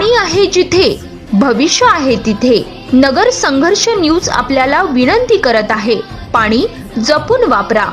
पाणी आहे जिथे भविष्य आहे तिथे नगर संघर्ष न्यूज आपल्याला विनंती करत आहे. पाणी जपून वापरा.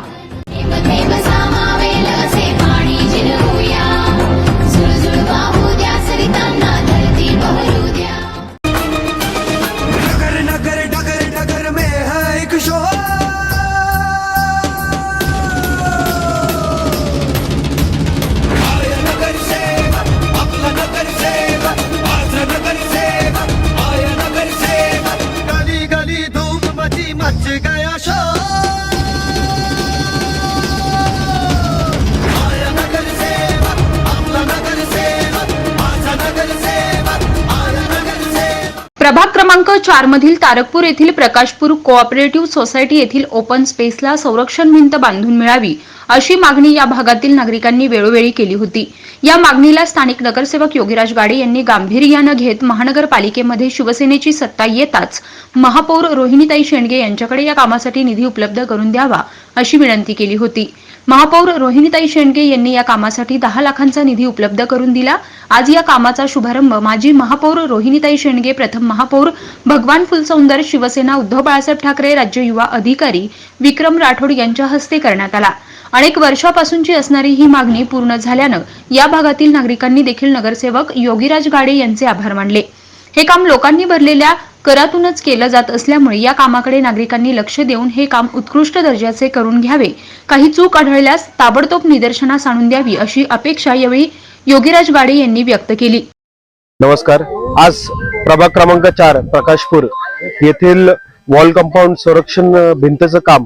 प्रभाग क्रमांक चार मधील तारकपूर येथील प्रकाशपूर कोऑपरेटिव्ह सोसायटी येथील ओपन स्पेसला संरक्षण भिंत बांधून मिळावी. अशी मागणी या भागातील नागरिकांनी वेळोवेळी केली होती. या मागणीला स्थानिक नगरसेवक योगीराज गाडे यांनी गांभीर्यानं घेत महानगरपालिकेमध्ये शिवसेनेची सत्ता येताच महापौर रोहिणीताई शेंडगे यांच्याकडे या कामासाठी निधी उपलब्ध करून द्यावा अशी विनंती केली होती. महापौर रोहिणीताई शेंडगे यांनी या कामासाठी दहा लाखांचा निधी उपलब्ध करून दिला. आज या कामाचा शुभारंभ माजी महापौर रोहिणीताई शेंडगे प्रथम महापौर भगवान फुलसौंदर शिवसेना उद्धव बाळासाहेब ठाकरे राज्य युवा अधिकारी विक्रम राठोड यांच्या हस्ते करण्यात आला. अनेक वर्षापासूनची असणारी ही मागणी पूर्ण झाल्यानं या भागातील नागरिकांनी देखील नगरसेवक योगीराज गाडे यांचे आभार मानले. हे काम लोकांनी भरलेल्या करातूनच केलं जात असल्यामुळे या कामाकडे नागरिकांनी लक्ष देऊन हे काम उत्कृष्ट दर्जाचे करून घ्यावे. काही चूक आढळल्यास ताबडतोब निदर्शनास आणून द्यावी अशी अपेक्षा यावेळी योगीराज गाडे यांनी व्यक्त केली. नमस्कार. आज प्रभाग क्रमांक चार प्रकाशपूर येथील वॉल कंपाऊंड संरक्षण भिंतचं काम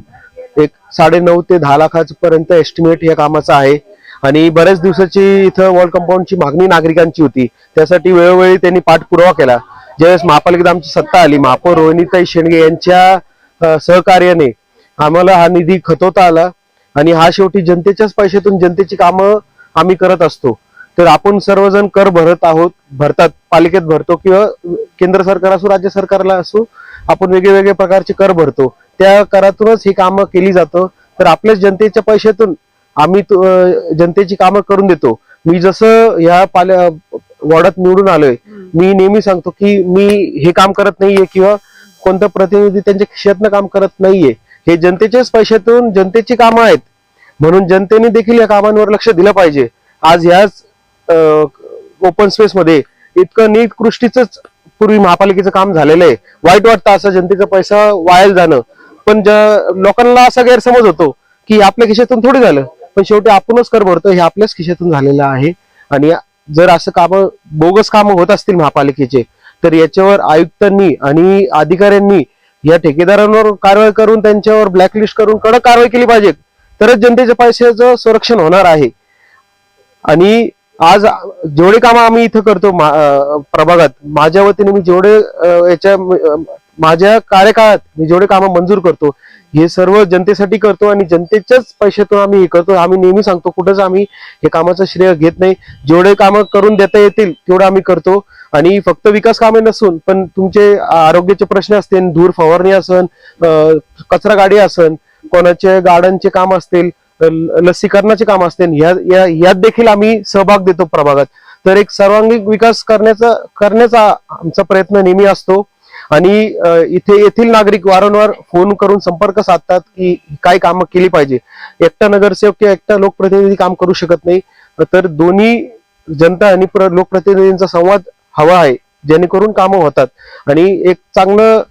एक साडे नऊ ते दहा लाखापर्यंत एस्टिमेट या कामाचं आहे. आणि बऱ्याच दिवसाची इथं वॉल कंपाऊंडची मागणी नागरिकांची होती. त्यासाठी वेळोवेळी त्यांनी पाठपुरावा केला. ज्यावेळेस महापालिकेत आमची सत्ता आली महापौर रोहिणीताई शेंडगे यांच्या सहकार्याने आम्हाला हा निधी खतवता आला. आणि हा शेवटी जनतेच्याच पैशातून जनतेची कामं आम्ही करत असतो. तर आपण सर्वजण कर भरत आहोत भरतात पालिकेत भरतो किंवा केंद्र सरकार असो राज्य सरकारला असो आपण वेगळे वेगळे प्रकारचे कर भरतो. त्या करातूनच ही कामं केली जातं. तर आपल्याच जनतेच्या पैशातून आम्ही जनतेची कामं करून देतो. मी जसं ह्या पाल्या वॉर्डात निवडून आलोय मी नेहमी सांगतो की मी हे काम करत नाहीये किंवा कोणता प्रतिनिधी त्यांच्या खिशातनं काम करत नाहीये. हे जनतेच्याच पैशातून जनतेची कामं आहेत. म्हणून जनतेने देखील या कामांवर लक्ष दिलं पाहिजे. आज ह्याच ओपन स्पेस मध्ये इतकं निकृष्टीच पूर्वी महापालिकेचं काम झालेलं आहे. वाईट वाटतं असं जनतेचा पैसा वायाला जाणं. पण ज्या लोकांना असा गैरसमज होतो की आपल्या खिशातून थोडी झालं. पण शेवटी आपणच कर भरतो हे आपल्याच खिशातून झालेलं आहे. आणि जर असं काम बोगस कामं होत असतील महापालिकेचे तर याच्यावर आयुक्तांनी आणि अधिकाऱ्यांनी या ठेकेदारांवर कारवाई करून त्यांच्यावर ब्लॅकलिस्ट करून कडक कारवाई केली पाहिजे. तरच जनतेच्या पैशाचं संरक्षण होणार आहे. आणि आज जेवढे काम आम्ही इथं करतो मा- प्रभागात माझ्या वतीने मी जेवढे याच्या माझ्या कार्यकाळात मी जेवढे कामं मंजूर करतो हे सर्व जनतेसाठी करतो आणि जनतेच्याच पैशातून आम्ही हे करतो. आम्ही नेहमी सांगतो कुठंच आम्ही हे कामाचं श्रेय घेत नाही. जेवढे कामं करून देता येतील तेवढं आम्ही करतो. आणि फक्त विकास कामे नसून पण तुमचे आरोग्याचे प्रश्न असतील धूर फवारणी असन कचरा गाडी असन कोणाचे गार्डनचे काम असतील लसीकरणाचे काम असते. या या- यात देखील आम्ही सहभाग देतो प्रभागात. तर एक सर्वांगीण विकास करण्याचा करण्याचा आमचा प्रयत्न नेहमी असतो. आणि इथे येथील नागरिक वारंवार फोन करून संपर्क साधतात की काय कामं केली पाहिजे. एकटा नगरसेवक किंवा एकटा लोकप्रतिनिधी काम करू शकत नाही. तर दोन्ही जनता आणि प्र- लोकप्रतिनिधींचा संवाद हवा आहे जेणेकरून कामं होतात. आणि एक चांगलं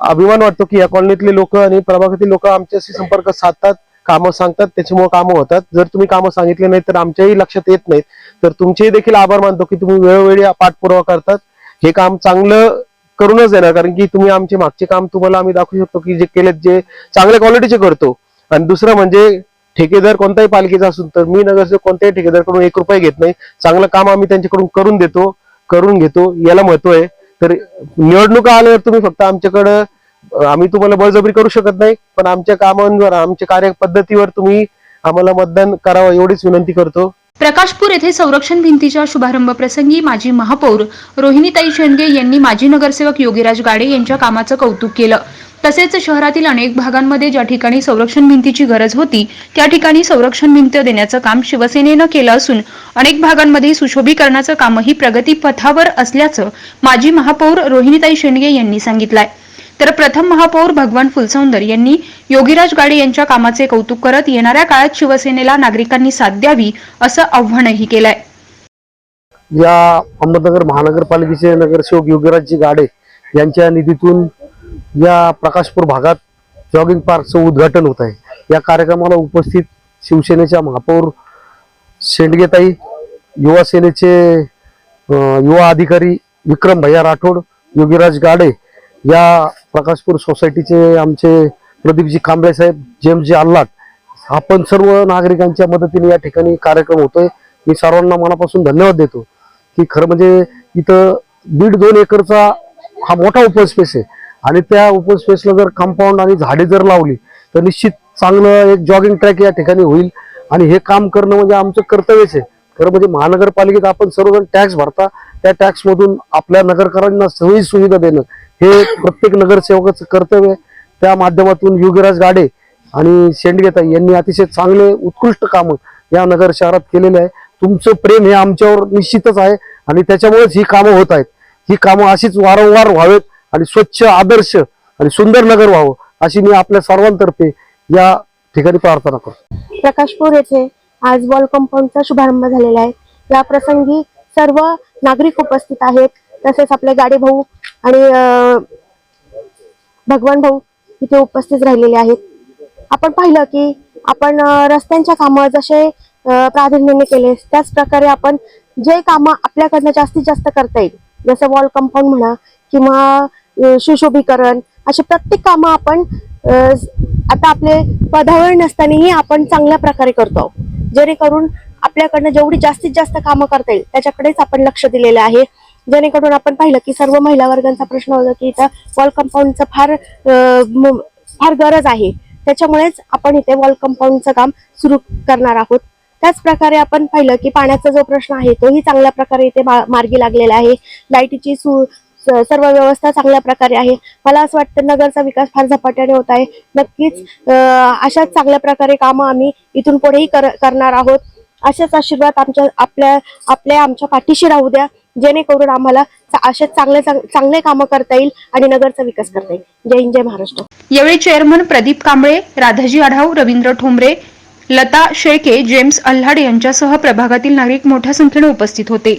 अभिमान वाटतो की या कॉलनीतले लोक आणि प्रभागातील लोक आमच्याशी संपर्क साधतात. कामं सांगतात त्याच्यामुळे कामं होतात. जर तुम्ही कामं सांगितले नाही तर आमच्याही लक्षात येत नाहीत. तर तुमचेही देखील आभार मानतो की तुम्ही वेळोवेळी पाठपुरावा करतात. हे काम चांगलं करूनच देणार कारण की तुम्ही आमचे मागचे काम तुम्हाला आम्ही दाखवू शकतो की जे केलेत जे चांगल्या क्वालिटीचे करतो. आणि दुसरं म्हणजे ठेकेदार कोणताही पालिकेचा असून तर मी नगरसेवक कोणत्याही ठेकेदारकडून एक रुपये घेत नाही. चांगलं काम आम्ही त्यांच्याकडून करून देतो करून घेतो. याला महत्त्व आहे. तर निवडणुका आल्यावर तुम्ही फक्त आमच्याकडं आम्ही तुम्हाला बळजबरी करू शकत नाही पण आमच्या कामांवर आमच्या कार्यपद्धतीवर तुम्ही आम्हाला मतदान करावं एवढीच विनंती करतो. प्रकाशपूर येथे संरक्षण भिंतीच्या शुभारंभ प्रसंगी माजी महापौर रोहिणीताई शेंडगे यांनी माजी नगरसेवक योगीराज गाडे यांच्या कामाचं कौतुक केलं. तसेच शहरातील अनेक भागांमध्ये ज्या ठिकाणी संरक्षण भिंतीची गरज होती त्या ठिकाणी संरक्षण भिंत देण्याचं काम शिवसेनेनं केलं असून अनेक भागांमध्ये सुशोभीकरणाचं कामही प्रगतीपथावर असल्याचं माजी महापौर रोहिणीताई शेंडगे यांनी सांगितलंय. तर प्रथम महापौर भगवान फुलसौंदर यांनी योगीराज गाडे यांच्या कामाचे कौतुक करत येणाऱ्या काळात शिवसेनेला नागरिकांनी साथ द्यावी असं आव्हानही केलंय. या अहमदनगर महानगरपालिकेचे नगरसेवक योगीराजजी गाडे यांच्या निधीतून या प्रकाशपूर भागात जॉगिंग पार्कचं उद्घाटन होत आहे. या कार्यक्रमाला उपस्थित शिवसेनेच्या महापौर शेंडगेताई युवा सेनेचे युवा अधिकारी विक्रम भैया राठोड योगीराज गाडे या प्रकाशपूर सोसायटीचे आमचे प्रदीपजी कांबळे साहेब जेमजी आल्लाट आपण सर्व नागरिकांच्या मदतीने या ठिकाणी कार्यक्रम होतोय. मी सर्वांना मनापासून धन्यवाद देतो की खरं म्हणजे इथं दीड दोन एकरचा हा मोठा ओपन स्पेस आहे. आणि त्या ओपन स्पेसला जर कंपाऊंड आणि झाडे जर लावली तर निश्चित चांगलं एक जॉगिंग ट्रॅक या ठिकाणी होईल. आणि हे काम करणं म्हणजे आमचं कर्तव्यच आहे. खरं म्हणजे महानगरपालिकेत आपण सर्वजण टॅक्स भरता त्या टॅक्समधून आपल्या नगरकरांना सगळी सुविधा देणं हे प्रत्येक नगरसेवकाचं कर्तव्य आहे. त्या माध्यमातून योगीराज गाडे आणि शेंडगेताई यांनी अतिशय चांगले उत्कृष्ट कामं या नगर शहरात केलेले आहे. तुमचं प्रेम हे आमच्यावर निश्चितच आहे आणि त्याच्यामुळेच ही कामं होत आहेत. ही कामं अशीच वारंवार व्हावेत आणि स्वच्छ आदर्श आणि सुंदर नगर व्हावं अशी मी आपल्या सर्वांतर्फे या ठिकाणी प्रार्थना करतो. प्रकाशपूर येथे आज वॉल कंपाऊंडचा शुभारंभ झालेला आहे. या प्रसंगी सर्व नागरिक उपस्थित आहेत. तसेच आपले गाडे भाऊ आणि भगवान भाऊ इथे उपस्थित राहिलेले आहेत. आपण पाहिलं की आपण रस्त्यांच्या कामं जसे प्राधान्याने केले त्याच प्रकारे आपण जे कामं आपल्याकडनं जास्तीत जास्त करता येईल जसं वॉल कंपाऊंड म्हणा किंवा सुशोभीकरण अशी प्रत्येक कामं आपण आता आपले पदावर नसतानाही आपण चांगल्या प्रकारे करतो जेणेकरून आपल्याकडनं जेवढी जास्तीत जास्त कामं करता येईल त्याच्याकडेच आपण लक्ष दिलेलं आहे. जेणेकरून आपण पाहिलं की सर्व महिला वर्गांचा प्रश्न होता की इथं वॉल कंपाऊंडचं फार फार गरज आहे. त्याच्यामुळेच आपण इथे वॉल कंपाऊंडचं काम सुरू करणार आहोत. त्याच प्रकारे आपण पाहिलं की पाण्याचा जो प्रश्न आहे तोही चांगल्या प्रकारे इथे मा- मार्गी लागलेला आहे. लाईटीची सु सर्व व्यवस्था चांगल्या प्रकारे आहे. मला असं वाटतं नगरचा विकास फार झपाट्याने होत आहे. नक्कीच अशाच चांगल्या प्रकारे कामं आम्ही इथून पुढेही कर- करणार आहोत. असेच आशीर्वाद आमच्या आपल्या आपल्या आमच्या पाठीशी राहू द्या. जेणेकरून आम्हाला अशा चांगले चांग- चांगले कामं करता येईल आणि नगरचा विकास करता येईल. जय हिंद जय महाराष्ट्र. यावेळी चेअरमन प्रदीप कांबळे राधाजी आढाव रवींद्र ठोंबरे लता शेळके जेम्स अल्हाड यांच्यासह प्रभागातील नागरिक मोठ्या संख्येने उपस्थित होते.